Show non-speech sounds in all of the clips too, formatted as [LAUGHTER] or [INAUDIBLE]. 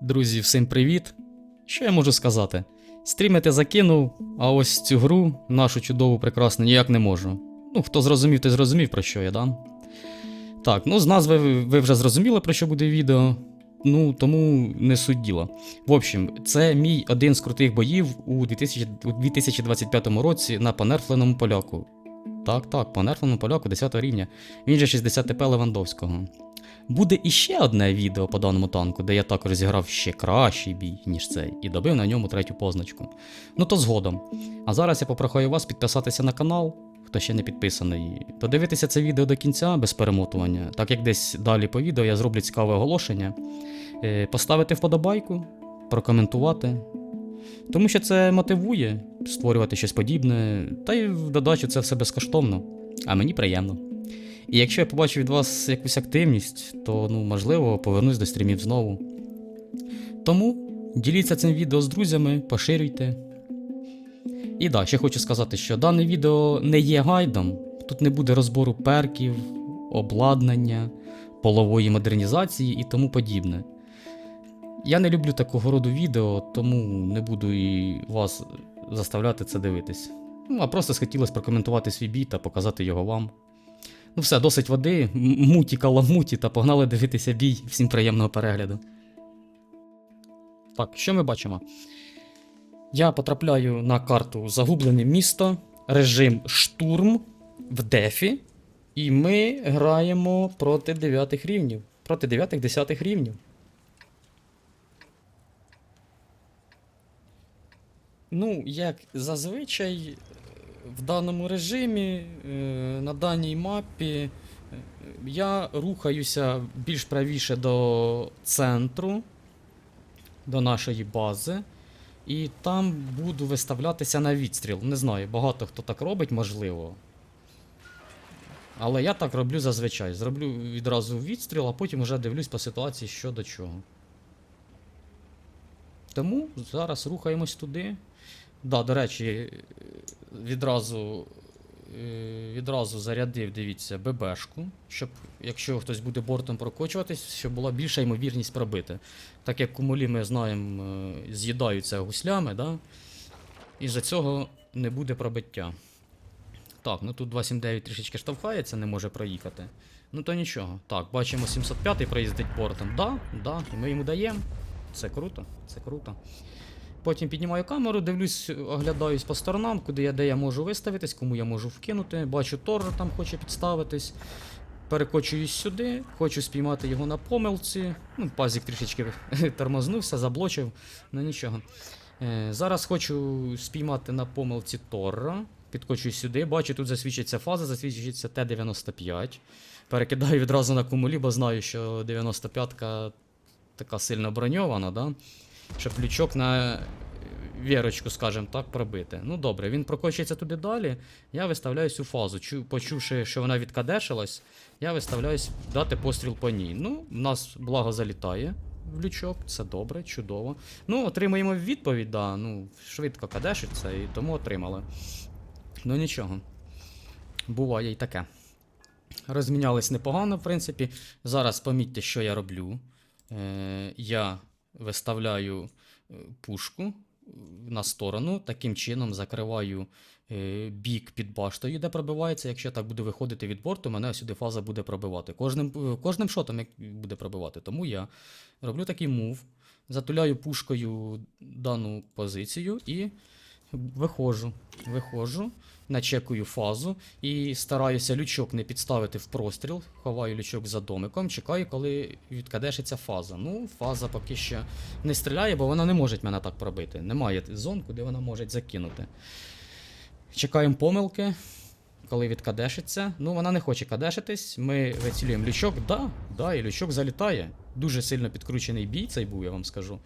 Друзі, всім привіт! Що я можу сказати? Стрімити закинув, а ось цю гру, нашу чудову, прекрасну, ніяк не можу. Ну, хто зрозумів, той зрозумів, про що я, да? Так, ну з назви ви- вже зрозуміли, про що буде відео. Ну, тому не суть діла. В общем, це мій один з крутих боїв у 2000 у 2025 році на понерфленому поляку. Так, так, по понерфленому поляку 10 рівня. Він же 60 ТП Левандовського. Буде іще одне відео по даному танку, де я також зіграв ще кращий бій, ніж цей, і добив на ньому третю позначку. Ну то згодом. А зараз я попрохаю вас підписатися на канал, хто ще не підписаний, додивитися це відео до кінця без перемотування, так як десь далі по відео я зроблю цікаве оголошення, Е, поставити вподобайку, прокоментувати. Тому що це мотивує створювати щось подібне, та й в додачу це все безкоштовно, а мені приємно. І якщо я побачу від вас якусь активність, то ну, можливо повернусь до стрімів знову. Тому діліться цим відео з друзями, поширюйте. І да, ще хочу сказати, що дане відео не є гайдом. Тут не буде розбору перків, обладнання, полової модернізації і тому подібне. Я не люблю такого роду відео, тому не буду і вас заставляти це дивитись. Ну, а просто схотілося прокоментувати свій бій та показати його вам. Ну все, досить води, муті каламуті та погнали дивитися бій. Всім приємного перегляду. Так, що ми бачимо? Я потрапляю на карту Загублене місто, режим штурм в дефі. І ми граємо проти 9 рівнів. Проти 9-10 рівнів. Ну, як зазвичай, в даному режимі, е, на даній мапі, е, я рухаюся більш правіше до центру, до нашої бази. І там буду виставлятися на відстріл. Не знаю, багато хто так робить, можливо. Але я так роблю зазвичай. Зроблю відразу відстріл, а потім вже дивлюсь по ситуації, що до чого. Тому зараз рухаємось туди. Да, до речі, відразу, е, відразу зарядив, дивіться, ББшку, щоб, якщо хтось буде бортом прокочуватись, щоб була більша ймовірність пробити. Так як кумулі, ми знаємо, е, з'їдаються гуслями, да? і за цього не буде пробиття. Так, ну тут 279 трішечки штовхається, не може проїхати. Ну то нічого. Так, бачимо 705 проїздить бортом. Да, да, і ми йому даємо. Це круто, це круто. Потім піднімаю камеру, дивлюсь, оглядаюсь по сторонам, куди я, де я можу виставитись, кому я можу вкинути. Бачу, Тор там хоче підставитись. Перекочуюсь сюди, хочу спіймати його на помилці. Ну, пазік трішечки [LAUGHS] тормознувся, заблочив, ну нічого. Е, зараз хочу спіймати на помилці Торра. Підкочуюсь сюди, бачу, тут засвідчиться фаза, засвідчується Т-95. Перекидаю відразу на кумулі, бо знаю, що 95-ка така сильно броньована, да? Щоб лючок на вірочку, скажімо так, пробити. Ну добре, він прокочується туди далі. Я виставляюсь у фазу. Чу, почувши, що вона відкадешилась, я виставляюсь дати постріл по ній. Ну, в нас благо залітає в лючок, це добре, чудово. Ну, отримуємо відповідь, да, ну, швидко кадешиться, і тому отримали. Ну нічого. Буває і таке. Розмінялись непогано, в принципі. Зараз помітьте, що я роблю. Е, я виставляю е, пушку на сторону, таким чином закриваю е, бік під баштою, де пробивається. Якщо так буду виходити від борту, мене сюди фаза буде пробивати. Кожним, е, кожним шотом буде пробивати. Тому я роблю такий мув, затуляю пушкою дану позицію і виходжу. Виходжу, начекую фазу і стараюся лючок не підставити в простріл, ховаю лючок за домиком, чекаю, коли відкадешиться фаза. Ну, фаза поки що не стріляє, бо вона не може мене так пробити. Немає зон, куди вона може закинути. Чекаємо помилки, коли відкадешиться. Ну, вона не хоче кадешитись. Ми вицілюємо лючок. Да, да, і лючок залітає. Дуже сильно підкручений бій цей був, я вам скажу.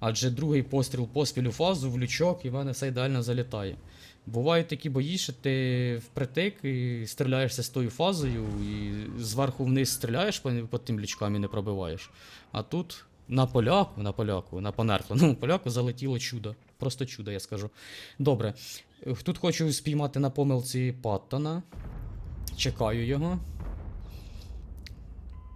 Адже другий постріл поспіль у фазу в лючок, і в мене все ідеально залітає. Бувають такі бої, що ти впритик і стріляєшся з тою фазою, і зверху вниз стріляєш по, тим лючкам і не пробиваєш. А тут на поляку, на поляку, на понерфленому [LAUGHS] поляку залетіло чудо. Просто чудо, я скажу. Добре. Тут хочу спіймати на помилці Паттона. Чекаю його.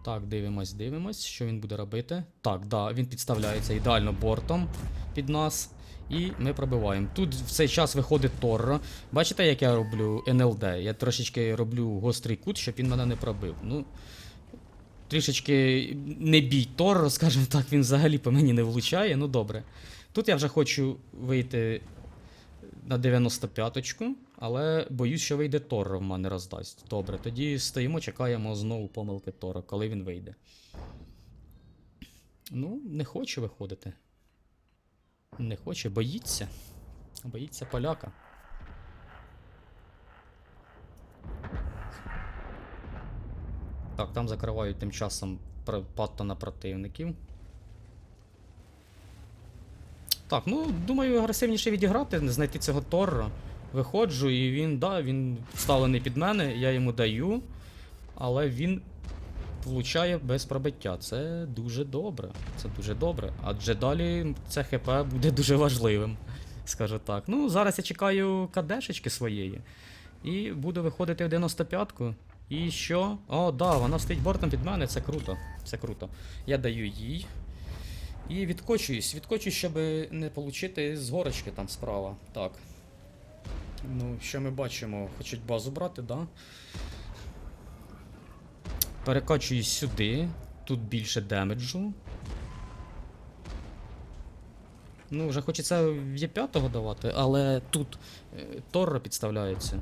Так, дивимось, дивимось, що він буде робити. Так, да, він підставляється ідеально бортом під нас. І ми пробиваємо. Тут в цей час виходить Торро. Бачите, як я роблю НЛД? Я трошечки роблю гострий кут, щоб він мене не пробив. Ну, трішечки не бій Торро, [LAUGHS] скажімо так, він взагалі по мені не влучає. Ну добре. Тут я вже хочу вийти на 95-очку, але боюсь, що вийде Торро в мене роздасть. Добре, тоді стоїмо, чекаємо знову помилки Торро, коли він вийде. Ну, не хоче виходити. Не хоче, боїться. Боїться поляка. Так, там закривають тим часом Паттона противників. Так, ну думаю, агресивніше відіграти, знайти цього Торро. Виходжу, і він, да, він вставлений під мене, я йому даю, але він влучає без пробиття. Це дуже добре. Це дуже добре. Адже далі це ХП буде дуже важливим, скажу так. Ну, зараз я чекаю кадешечки своєї. І буду виходити в 95-ку. І що? О, да, вона стоїть бортом під мене, це круто. Це круто. Я даю їй. І відкочуюсь. Відкочуюсь, щоб не отримати з горочки там справа. Так. Ну, що ми бачимо? Хочуть базу брати, да? Перекачуюсь сюди. Тут більше демеджу. Ну, вже хочеться в Є5 давати, але тут е, Торро підставляється.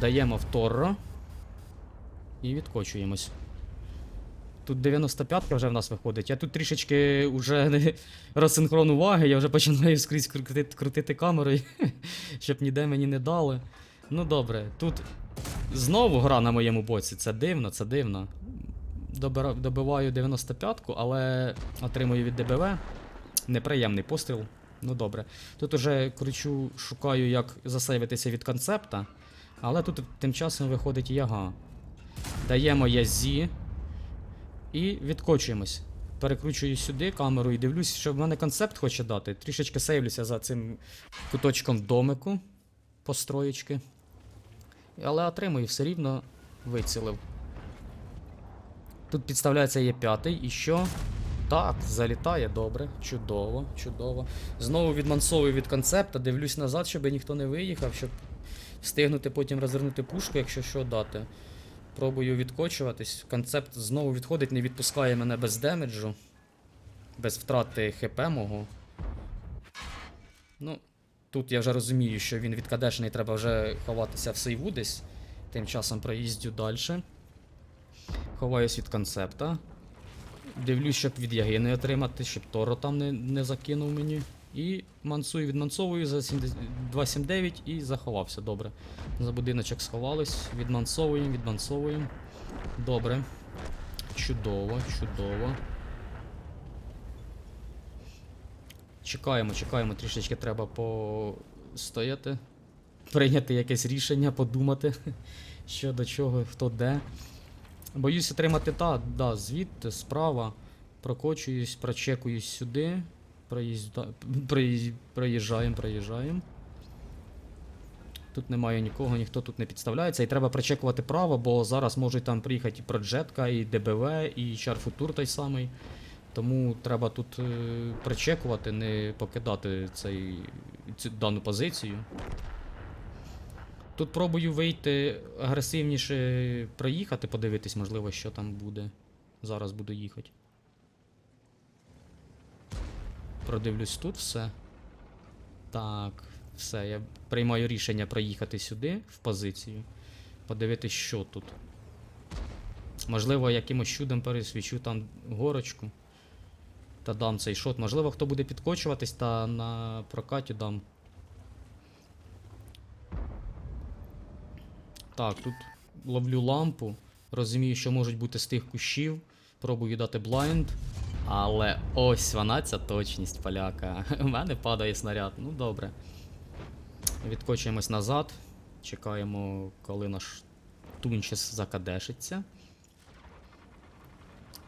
Даємо в Торро. І відкочуємось. Тут 95-ка вже в нас виходить. Я тут трішечки вже [LAUGHS] розсинхрон уваги, я вже починаю скрізь крутити, крутити камерою, [LAUGHS] щоб ніде мені не дали. Ну добре, тут знову гра на моєму боці. Це дивно, це дивно. Добиваю 95-ку, але отримую від ДБВ. Неприємний постріл. Ну добре. Тут уже кручу, шукаю, як засейвитися від концепта. Але тут тим часом виходить яга. Даємо язі. І відкочуємось. Перекручую сюди камеру і дивлюсь, що в мене концепт хоче дати. Трішечки сейвлюся за цим куточком домику построєчки. Але отримую все рівно вицілив. Тут підставляється є п'ятий, і що? Так, залітає добре, чудово, чудово. Знову відмансовую від концепта, дивлюсь назад, щоб ніхто не виїхав, щоб встигнути потім розвернути пушку, якщо що дати. Пробую відкочуватись. Концепт знову відходить, не відпускає мене без демеджу. Без втрати ХП мого. Ну, тут я вже розумію, що він відкадешений, треба вже ховатися в сейву десь. Тим часом проїздю далі. Ховаюсь від концепта. Дивлюсь, щоб від яги не отримати, щоб Торо там не, не закинув мені. І мансую, відмансовую за 279 і заховався. Добре. За будиночок сховались. Відмансовуємо, відмансовуємо. Добре. Чудово, чудово. Чекаємо, чекаємо, трішечки треба постояти. Прийняти якесь рішення, подумати, [LAUGHS] що до чого, хто де. Боюсь отримати та, да, звідти, справа. Прокочуюсь, прочекуюсь сюди. Проїжджаємо, проїжджаємо. Тут немає нікого, ніхто тут не підставляється. І треба прочекувати право, бо зараз можуть там приїхати і Проджетка, і ДБВ, і Чарфутур той самий. Тому треба тут е, прочекувати, не покидати цей, цю дану позицію. Тут пробую вийти агресивніше проїхати, подивитись, можливо, що там буде. Зараз буду їхати. Продивлюсь тут все. Так, все, я приймаю рішення проїхати сюди, в позицію. Подивитись, що тут. Можливо, якимось чудом пересвічу там горочку. Та дам цей шот. Можливо, хто буде підкочуватись, та на прокаті дам. Так, тут ловлю лампу. Розумію, що можуть бути з тих кущів. Пробую дати блайнд. Але ось вона ця точність поляка. [LAUGHS] У мене падає снаряд. Ну добре. Відкочуємось назад. Чекаємо, коли наш тунчес закадешиться.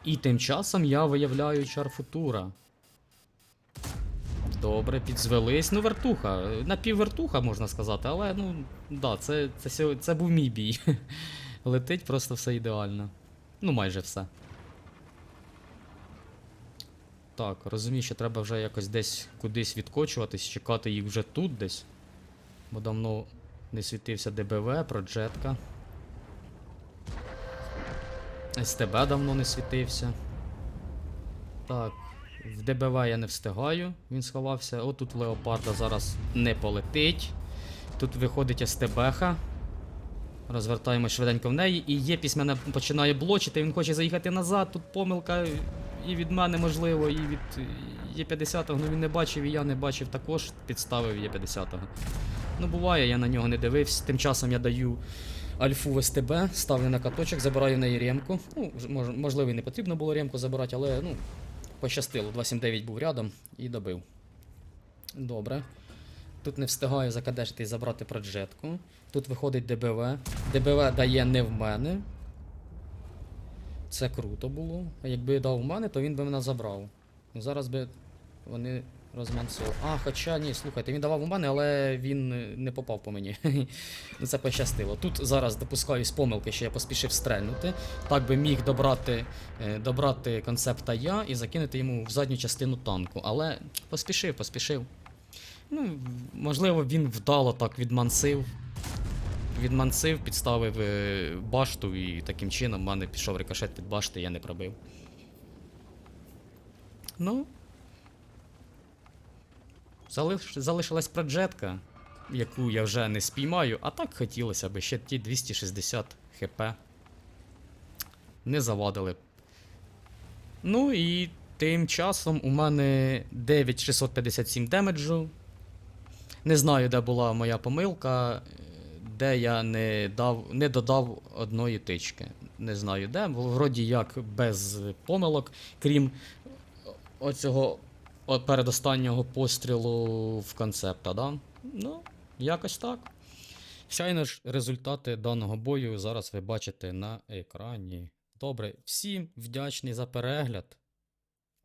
І тим часом я виявляю чарфутура. Добре, підзвелись. Ну, вертуха. Напіввертуха, можна сказати, але ну, да, це, це, це був мій бій. [LAUGHS] Летить просто все ідеально. Ну, майже все. Так, розумію, що треба вже якось десь кудись відкочуватись, чекати їх вже тут десь. Бо давно не світився ДБВ, проджетка. СТБ давно не світився. Так, в ДБВ я не встигаю, він сховався. Отут в Леопарда зараз не полетить. Тут виходить СТБха. Розвертаємо швиденько в неї. І Єпісь мене починає блочити, він хоче заїхати назад. Тут помилка і від мене, можливо, і від Є50, ну він не бачив, і я не бачив також, підставив Є50. Ну, буває, я на нього не дивився. Тим часом я даю альфу в СТБ, ставлю на каточок, забираю в неї ремку. Ну, мож, можливо, і не потрібно було ремку забирати, але ну, пощастило. 279 був рядом і добив. Добре. Тут не встигаю закадешити і забрати проджетку. Тут виходить ДБВ. ДБВ дає не в мене. Це круто було. А якби дав в мене, то він би мене забрав. Зараз би вони розмансували. А, хоча ні, слухайте, він давав у мене, але він не попав по мені. [LAUGHS] Це пощастило. Тут зараз допускаюсь помилки, що я поспішив стрельнути. Так би міг добрати, е, добрати концепта я і закинути йому в задню частину танку. Але поспішив, поспішив. Ну, можливо, він вдало так відмансив. Відмансив, підставив е, башту, і таким чином в мене пішов рикошет під башти, я не пробив. Ну. Залиш... Залишилась проджетка, яку я вже не спіймаю, а так хотілося б ще ті 260 хп. Не завадили. Ну і тим часом у мене 9657 демеджу. Не знаю, де була моя помилка, де я не, дав, не додав одної тички. Не знаю де. Вроді як без помилок, крім оцього передостаннього пострілу в концепта, да? Ну, якось так. Щайно ж, результати даного бою зараз ви бачите на екрані. Добре, всім вдячний за перегляд.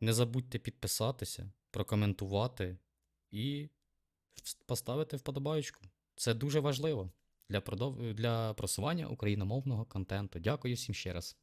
Не забудьте підписатися, прокоментувати і поставити вподобайку. Це дуже важливо для, продов... для просування україномовного контенту. Дякую всім ще раз.